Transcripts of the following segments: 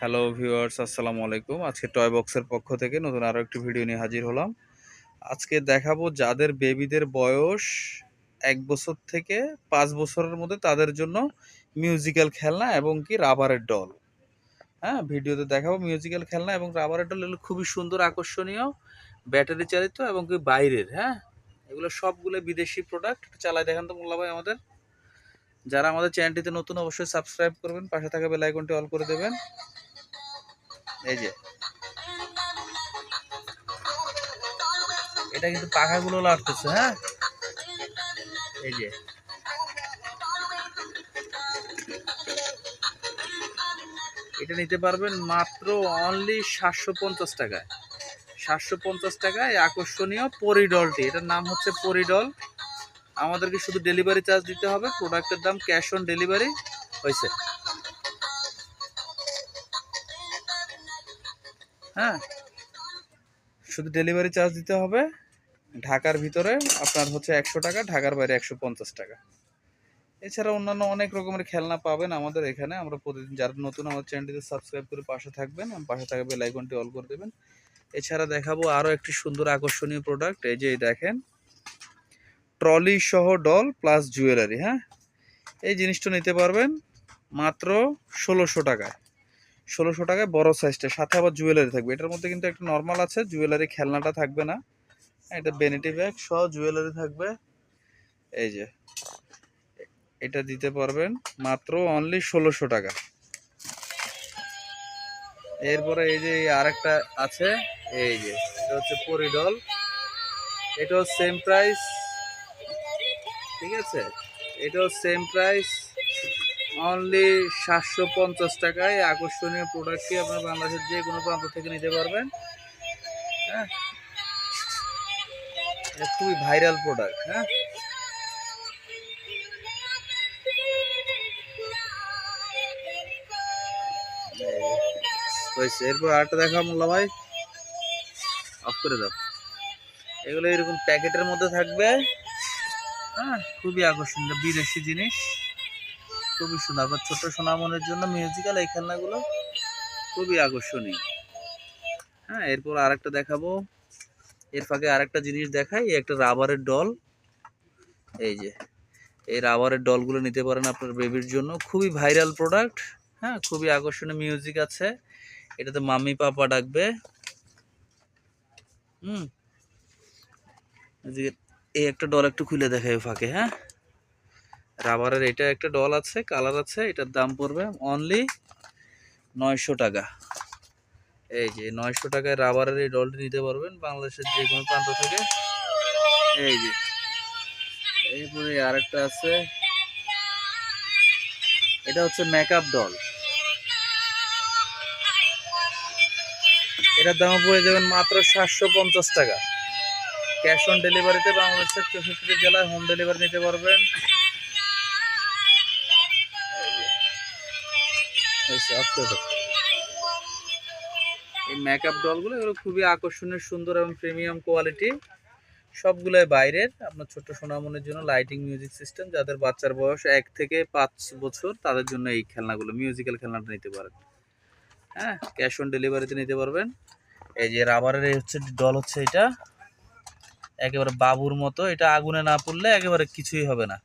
Hello viewers আসসালামু আলাইকুম। আজকে টয় বক্সের পক্ষ থেকে নতুন আরও একটি ভিডিও নিয়ে হাজির হলাম। আজকে দেখাবো যাদের বেবিদের বয়স এক বছর থেকে পাঁচ বছরের মধ্যে তাদের জন্য মিউজিক্যাল খেলনা এবং কি রাবারের ডল হ্যাঁ ভিডিওতে দেখাবো মিউজিক্যাল খেলনা এবং রাবারের ডল এগুলো খুবই সুন্দর, আকর্ষণীয় ব্যাটারি চালিত এবং কি বাইরের হ্যাঁ? এগুলো সবগুলো বিদেশি প্রোডাক্ট চালাই দেখান তো মোল্লা ভাই আমাদের। যারা আমাদের চ্যানেলটিতে নতুন অবশ্যই সাবস্ক্রাইব করবেন, পাশে থাকা বেল আইকনটি অল করে দেবেন। এই যে। এটা কিন্তু পাখাগুলো লাড়তেছে হ্যাঁ? এই যে। এটা নিতে পারবেন মাত্র অনলি সাতশো পঞ্চাশ টাকায়। সাতশো পঞ্চাশ টাকায় আকর্ষণীয় পরিডলটি। এটার নাম হচ্ছে পরিডল। আমাদেরকে শুধু ডেলিভারি চার্জ দিতে হবে প্রোডাক্টের দাম ক্যাশ অন ডেলিভারি হয়েছে। হ্যাঁ? শুধু ডেলিভারি চার্জ দিতে হবে। ঢাকার ভিতরে আপনার হচ্ছে একশো টাকা, ঢাকার বাইরে একশো পঞ্চাশ টাকা। এছাড়া অন্যান্য অনেক রকমের খেলনা পাবেন আমাদের এখানে। আমরা প্রতিদিন যারা নতুন আমার চ্যানেলটিতে সাবস্ক্রাইব করে পাশে থাকবেন, পাশে থাকা বেল আইকনটি অল করে দেবেন। এছাড়া দেখাবো আরও একটি সুন্দর আকর্ষণীয় প্রোডাক্ট এই যে দেখেন। ট্রলি সহ ডল প্লাস জুয়েলারি হ্যাঁ? এই জিনিসটা নিতে পারবেন মাত্র ষোলোশো টাকায়। ষোলোশো টাকায় বড় সাইজটা সাথে আবার জুয়েলারি থাকবে। এটার মধ্যে কিন্তু একটা নর্মাল আছে জুয়েলারি খেলনাটা থাকবে না। এটা বেনিটি ব্যাগ সহ জুয়েলারি থাকবে। এই যে, এটা দিতে পারবেন মাত্র অনলি ষোলোশো টাকা। এরপরে এই যে আরেকটা আছে, এই যে, এটা হচ্ছে পরিডল। এটাও সেম প্রাইস ঠিক আছে? এটাও সেম প্রাইস অনলি সাতশো পঞ্চাশ টাকায় আকর্ষণীয় প্রোডাক্টটি আপনার বাংলাদেশের যে কোনো প্রান্ত থেকে নিতে পারবেন। হ্যাঁ? খুবই ভাইরাল প্রোডাক্ট হ্যাঁ? এরপর আরেকটা দেখা মোল্লা ভাই। অফ করে দাও। এগুলো এরকম প্যাকেটের মধ্যে থাকবে। হ্যাঁ খুবই আকর্ষণীয়, বিদেশি জিনিস। খুবই সুন্দর। আবার ছোট সোনামনের জন্য মিউজিক্যাল এই খেলনাগুলো খুবই আকর্ষণীয়। হ্যাঁ এরপর আরেকটা দেখাবো। এর ফাঁকে আরেকটা জিনিস দেখাই একটা রাবারের ডল এই যে, এই রাবারের ডলগুলো নিতে পারেন আপনার বেবির জন্য। খুবই ভাইরাল প্রোডাক্ট হ্যাঁ খুবই আকর্ষণীয় মিউজিক আছে। এটাতে মাম্মি, পাপা ডাকবে। হুম, এই একটা ডল একটু খুলে দেখাই ফাঁকে হ্যাঁ। রাবারের এটা একটা ডল আছে কালার আছে, এটার দাম পড়বে অনলি নয়শো টাকা। এই যে, নয়শো টাকায় রাবারের এই ডলটি নিতে পারবেন বাংলাদেশের যে কোনো প্রান্ত থেকে। এই যে, এরপরে আরেকটা আছে। এটা হচ্ছে মেকআপ ডল এটার দাম পড়ে যাবেন মাত্র সাতশো পঞ্চাশ টাকা। ক্যাশ অন ডেলিভারিতে বাংলাদেশের চৌষট্টি জেলায় হোম ডেলিভারি নিতে পারবেন। করে দাও। এই মেকআপ ডলগুলো এগুলো খুবই আকর্ষণীয়, সুন্দর এবং প্রিমিয়াম কোয়ালিটি সবগুলোই বাইরের। আপনার ছোট্ট সোনামনের জন্য লাইটিং মিউজিক সিস্টেম যাদের বাচ্চার বয়স এক থেকে পাঁচ বছর, তাদের জন্য এই খেলনাগুলো মিউজিক্যাল খেলনাটা নিতে পারেন। হ্যাঁ ক্যাশ অন ডেলিভারিতে নিতে পারবেন। এই যে রাবারের এই হচ্ছে ডল হচ্ছে এটা। একেবারে বাবুর মতো, এটা আগুনে না পড়লে একেবারে কিছুই হবে না।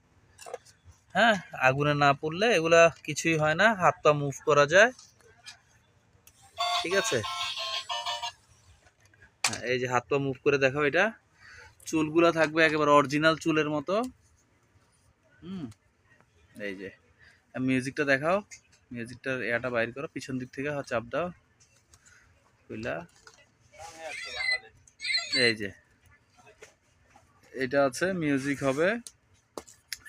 হ্যাঁ আগুনে না পড়লে এগুলা কিছুই হয় না হাত পা মুভ করা যায়। ঠিক আছে? হ্যাঁ, এই যে হাত পা মুভ করে দেখাও এটা। চুলগুলো থাকবে একেবারে অরিজিনাল চুলের মতো। হুম এই যে। মিউজিকটা দেখাও। মিউজিকটার এয়াটা বাইর করো পিছন দিক থেকে চাপ দাও কইলা। এই যে। এটা আছে মিউজিক হবে।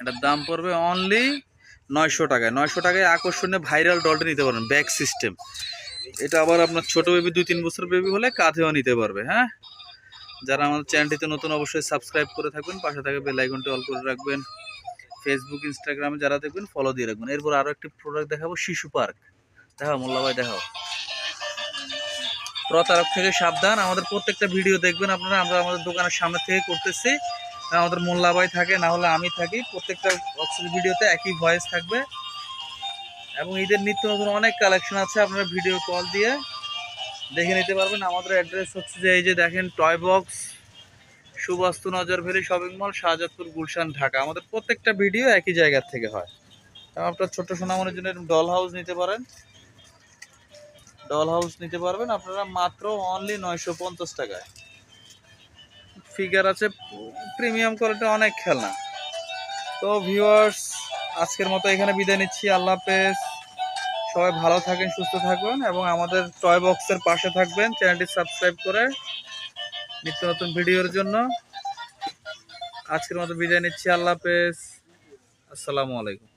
এটার দাম পড়বে অনলি নয়শো টাকায়। নয়শো টাকায় আকর্ষণীয় ভাইরাল ডলটা নিতে পারবেন ব্যাক সিস্টেম এটা আবার আপনার ছোট বেবি দুই তিন বছর বেবি হলে কাঁধেও নিতে পারবে হ্যাঁ? যারা আমাদের চ্যানেলটিতে নতুন অবশ্যই সাবস্ক্রাইব করে থাকবেন, পাশে থাকা বেল আইকনটি অল করে রাখবেন। ফেসবুক ইনস্টাগ্রামে যারা দেখবেন ফলো দিয়ে রাখবেন। এরপর আরও একটি প্রোডাক্ট দেখাবো, শিশু পার্ক দেখাও, মোল্লা ভাই, দেখাও। প্রতারক থেকে সাবধান। আমাদের প্রত্যেকটা ভিডিও দেখবেন আপনারা। আমরা আমাদের দোকানের সামনে থেকে করতেছি। আমাদের মোল্লা ভাই থাকে, না হলে আমি থাকি। প্রত্যেকটা ভিডিওতে একই ভয়েস থাকবে। এবং ঈদের নিত্য নতুন অনেক কালেকশন আছে, আপনারা ভিডিও কল দিয়ে দেখে নিতে পারবেন। আমাদের অ্যাড্রেস হচ্ছে যে এই যে দেখেন toy box Subastu Nazar valley shopping mall Shahjadpur, Gulshan, Dhaka. আমাদের প্রত্যেকটা ভিডিও একই জায়গা থেকে হয়। এবং আপনার ছোট্ট সোনামনের জন্য ডল হাউস নিতে পারেন। ডল হাউস নিতে পারবেন। আপনারা মাত্র অনলি নয়শো পঞ্চাশ টাকায়। ফিগার আছে প্রিমিয়াম কোয়ালিটি অনেক খেলনা। তো ভিউয়ার্স আজকের মতো এখানে বিদায় নিচ্ছি। আল্লাহ হাফেজ। সবাই ভালো থাকেন, সুস্থ থাকবেন এবং আমাদের টয় বক্সের পাশে থাকবেন, চ্যানেলটি সাবস্ক্রাইব করে নিত্য নতুন ভিডিওর জন্য। আজকের মতো বিদায় নিচ্ছি। আল্লাহ হাফেজ। আসসালামু আলাইকুম।